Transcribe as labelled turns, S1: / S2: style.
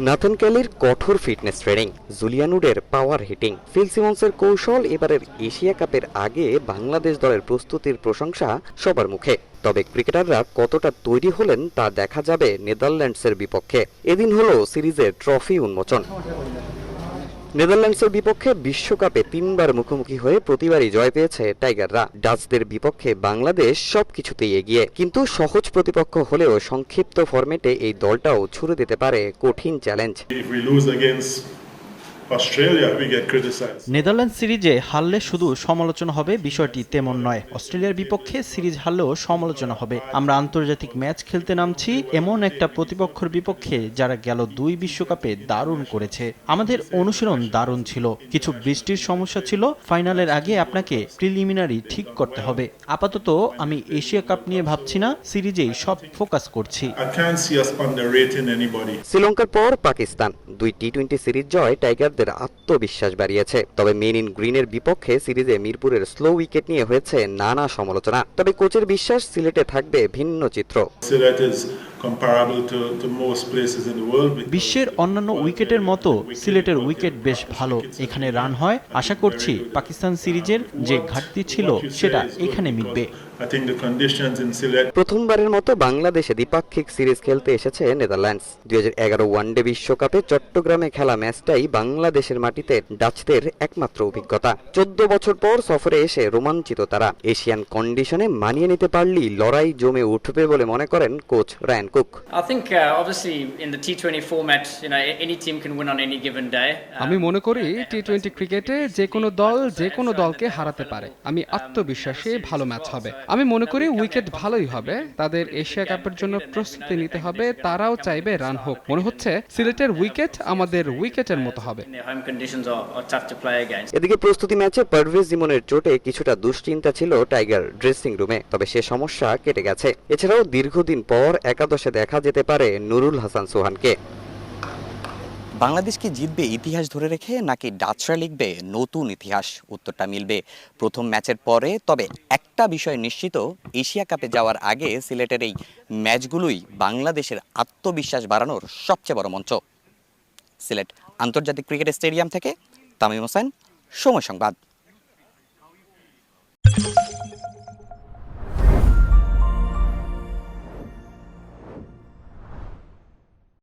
S1: Nathan ক্যালির কঠোর fitness training, জুলিয়ানুডের পাওয়ার হিটিং, ফিল সিমন্সের কৌশল এবারের এশিয়া কাপের আগে বাংলাদেশ দলের প্রস্তুতির প্রশংসা সবার মুখে। তবে ক্রিকেটাররা কতটা তৈরি হলেন তা দেখা যাবে নেদারল্যান্ডসের বিপক্ষে। এদিন হলো সিরিজের ট্রফি উন্মোচন। নেদারল্যান্ডসের বিপক্ষে বিশ্বকাপে তিনবার মুখোমুখি হয়ে প্রতিবারই জয় পেয়েছে টাইগাররা। ডাচদের বিপক্ষে বাংলাদেশ সবকিছুতেই এগিয়ে। কিন্তু সহজ প্রতিপক্ষ হলেও সংক্ষিপ্ত ফরম্যাটে এই দলটাও ছুড়ে দিতে পারে কঠিন চ্যালেঞ্জ।
S2: নেদারল্যান্ড সিরিজে হারলে শুধু সমালোচনা হবে বিষয়টি তেমন নয়। অস্ট্রেলিয়ার বিপক্ষে সিরিজ হারলেও সমালোচনা হবে। আমরা আন্তর্জাতিক ম্যাচ খেলতে নামছি এমন একটা প্রতিপক্ষের বিপক্ষে যারা গেল দুই বিশ্বকাপে দারুণ করেছে। আমাদের অনুশীলন দারুণ ছিল। কিছু বৃষ্টির সমস্যা ছিল। ফাইনালের আগে আপনাকে প্রিলিমিনারি ঠিক করতে হবে। আপাতত আমি এশিয়া কাপ নিয়ে ভাবছি না সিরিজেই সব ফোকাস করছি.
S1: শ্রীলঙ্কার পর পাকিস্তান। দুই টি টোয়েন্টি সিরিজ জয় টাইগারদের আত্মবিশ্বাস বাড়িয়েছে। তবে মেন ইন গ্রিনের বিপক্ষে সিরিজে মিরপুরের স্লো উইকেট নিয়ে হয়েছে নানা সমালোচনা। তবে কোচের বিশ্বাস সিলেটে থাকবে ভিন্ন চিত্র।
S3: Sylhet is comparable to, to most places in the world. because
S2: বিশ্বের অন্যান্য উইকেটের মতো সিলেটের উইকেট বেশ ভালো। এখানে রান হয়। আশা করছি পাকিস্তান সিরিজের যে ঘাটতি ছিল সেটা এখানে মিটবে।
S3: I think the conditions in Sylhet
S1: প্রথমবারের মতো বাংলাদেশে দ্বিপাক্ষিক সিরিজ খেলতে এসেছে নেদারল্যান্ডস। দুই হাজার এগারো ওয়ানডে বিশ্বকাপে চট্টগ্রামে খেলা ম্যাচটাই বাংলাদেশের মাটিতে ডাচদের একমাত্র অভিজ্ঞতা। চোদ্দ বছর পর সফরে এসে রোমাঞ্চিত তারা। এশিয়ান কন্ডিশনে মানিয়ে নিতে পারলেই লড়াই জমে উঠবে বলে মনে করেন coach Ryan Cook
S4: I think uh, obviously in the T20 format, you know, any team can win on any given day. Uh,
S5: আমি মনে করি টি টোয়েন্টি ক্রিকেটে যে কোনো দল যে কোনো দলকে হারাতে পারে। আমি আত্মবিশ্বাসী ভালো ম্যাচ হবে। আমি মনে করি উইকেট ভালোই হবে। তাদের এশিয়া কাপের জন্য প্রস্তুতি নিতে হবে। তারাও চাইবে রান হোক। মনে হচ্ছে সিলেটের উইকেট আমাদের উইকেটের মতো হবে.
S1: এদিকে প্রস্তুতি ম্যাচে পারভেজ জিমনের চোটে কিছুটা দুশ্চিন্তা ছিল টাইগার ড্রেসিং রুমে তবে সে সমস্যা কেটে গেছে। এছাড়াও দীর্ঘদিন পর একাদশে দেখা যেতে পারে নুরুল হাসান সোহানকে।
S6: বাংলাদেশ কি জিতবে ইতিহাস ধরে রেখে নাকি ডাচরা লিখবে নতুন ইতিহাস? উত্তরটা মিলবে প্রথম ম্যাচের পরে, তবে একটা বিষয় নিশ্চিত, এশিয়া কাপে যাওয়ার আগে সিলেটের এই ম্যাচগুলোই বাংলাদেশের আত্মবিশ্বাস বাড়ানোর সবচেয়ে বড় মঞ্চ। সিলেট আন্তর্জাতিক ক্রিকেট স্টেডিয়াম থেকে তামিম হোসেন, সময় সংবাদ।